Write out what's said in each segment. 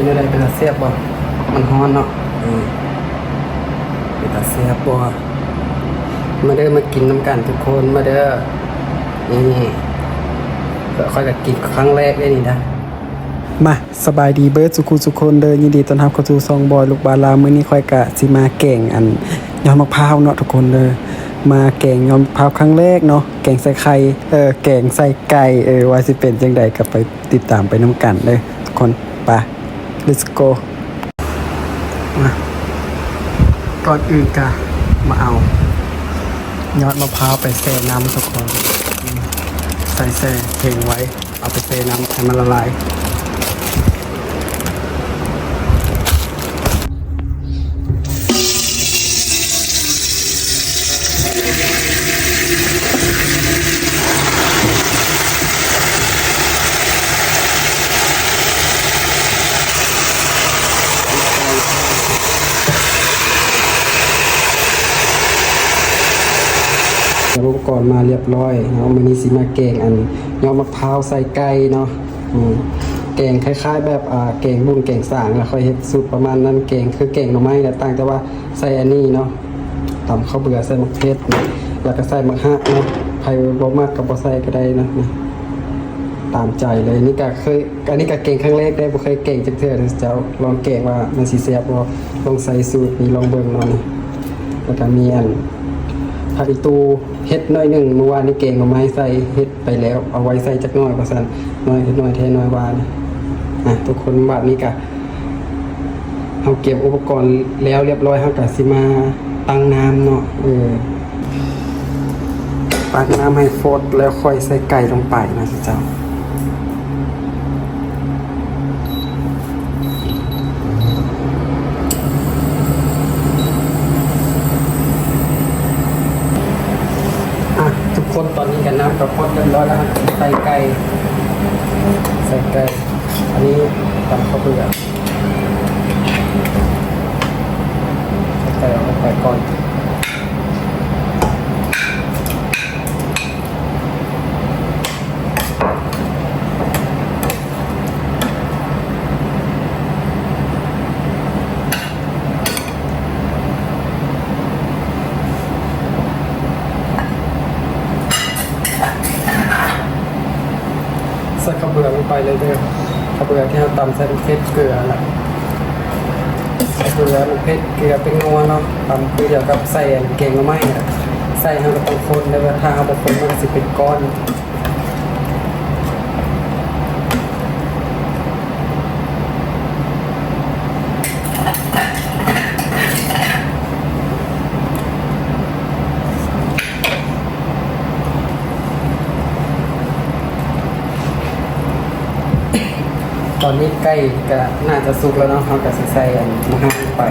เป็นอะไรเป็นตาเสียบบ่มันฮ้อนเนาะอืมเป็นตาเสียบบ่มาเด้อมากินน้ำกันทุกคนมาเด้อนี่ก็ค่อยกับกินครั้งแรกได้นี่นะมาสบายดีเบิร์ดสุขุสุคนเดินยินดีต้อนรับเข้าสู่ซองบอยลูกบาลามื้อนี้ค่อยกะสิมาแก่งอันยอดมะพร้าวเนาะทุกคนเด้อมาแก่งยอดมะพร้าวครั้งแรกเนาะแก่งใส่ไข่เออแก่งใส่ไก่เออว่าสิเป็นจังใดก็ไปติดตามไปน้ำกันเด้อทุกคนไป let's go มาก่อนอื่นกะมาเอา ยอดมะพร้าวไปแช่น้ำทุกคนใส่แช่เทงไว้ เอาไปแช่น้ำให้มันละลาย อุปกรณ์มาเรียบร้อยเนาะมันนี้สิมาแกงอันยอมมะพร้าวใส่ไก่เนาะแกงคล้าย ๆ แบบอ่าแกงบุญแกงสางแล้วค่อยเฮ็ดสูตรประมาณนั้นแกงคือแกงหน่อไม้แต่ต่างแต่ว่าใส่อันนี้เนาะตำข้าวเบื่อใส่มะเขือเทศแล้วก็ใส่มะฮะเนาะใครบ่มากก็บ่ใส่ก็ได้นะตามใจเลยนี่ก็เคยอันนี้ก็เก่งครั้งแรกได้บ่เคยเก่งจักเทื่อเด้อเจ้าลองเก่งว่ามันสิแซ่บบ่ลองใส่สูตรนี้ลองเบิ่งเนาะแล้วก็มีอัน ผักอีตูเฮ็ดน้อยหนึ่งเมื่อวานนี้เก่งเอาไม้ใส่เฮ็ดไปแล้ว เอาไว้ใส่จักน้อยก็สั่นน้อยเฮ็ดน้อยแท้น้อยวานอะทุกคนบาดนี้กะเอาเก็บอุปกรณ์แล้วเรียบร้อยเฮากะสิมาตั้งน้ำเนาะเออตักน้ำให้ฟดแล้วค่อยใส่ไก่ลงไปนะเจ้า กันน้ำกับพดเรียบร้อยแล้วครับใส่ไก่ใส่ไก่อันนี้ตำข้าวเปลือกใส่ไก่เอกไปก่อนใส่ข้าวเบื่อลงไป เลยเด้อข้าวเบื่อที่เราตำใส่ลูกเพชรเกลือแหละใส่เกลือลูกเพชรเกลือเป็นงัวเนาะตำเกลือกับใส่เก่งก็ไม่ใส่ทางกระต้องคนแล้วทางเอาบคนมันก็สิเป็นก้อน ตอนนี้ใกล้ก็น่าจะสุกแล้วเนาะเราก็สิใส่อันมะฮะลงไป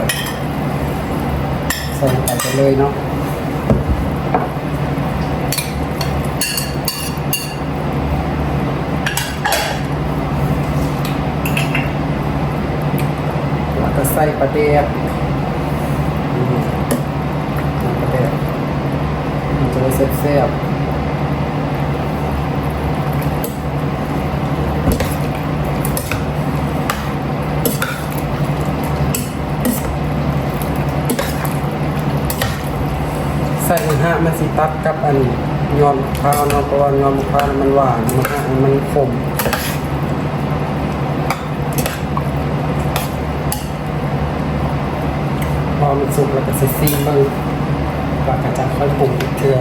ใส่ลงไปเลยเนาะแล้วก็ใส่ปลาเดียบปลาเดียบมันจะได้แซ่บๆ ใส่ มันสิตัดกับอันยอมมะพร้าวเนาะเพราะว่ายอมพร้าวมันหวานมะฮะมันขมพอมันสุกแล้วก็ใส่ซีมึงแล้วก็จะค่อยปรุงเกลือ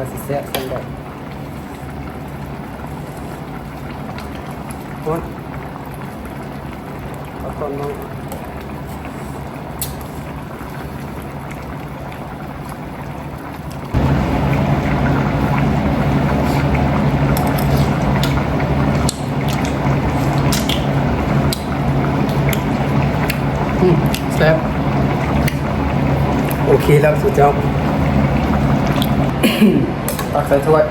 ว่าสิแซ่บกันแบบโอ๊ยเอาต้นน้องแซ่บโอเคแล้วสุดยอด ตักใส่ถ้วย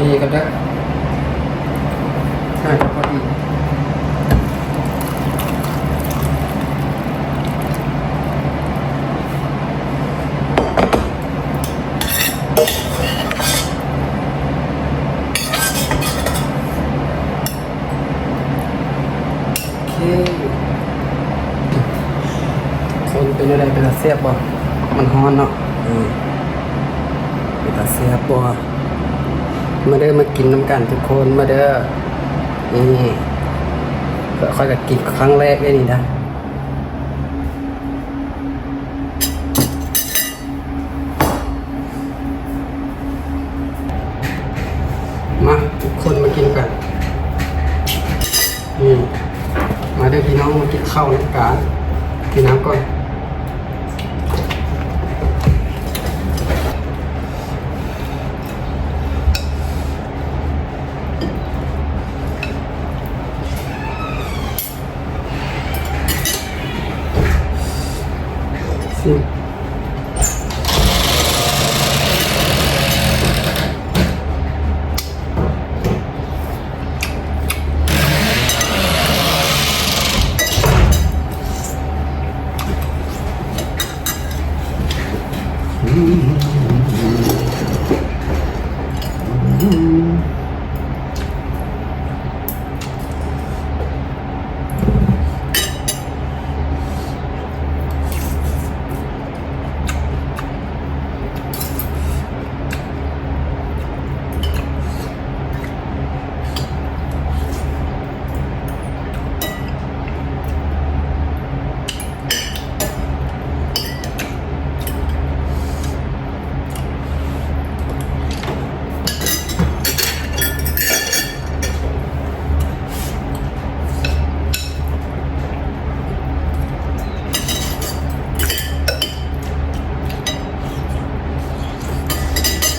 ดีกันได้ใช่ครับพอดีโอเค คนเป็นอะไรเป็นตาเสียบบ่มันฮ้อนเนาะอืมเป็นตาเสียบบ่มาเด้อมากินน้ำกันทุกคนมาเด้อนี่ก็ค่อยกับกินครั้งแรกได้นี่นะมาทุกคนมากินกันนี่มาเด้อพี่น้องมากินข้าวน้ำกันกินน้ำก่อน Thank you.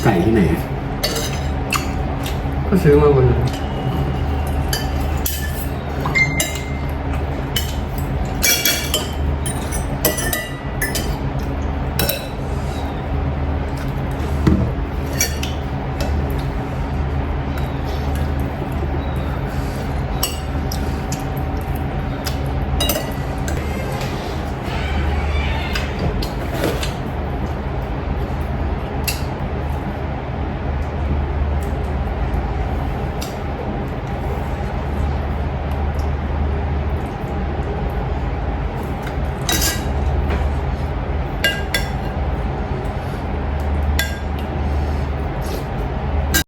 ใส่ที่ไหน ก็ซื้อมาบนนั้น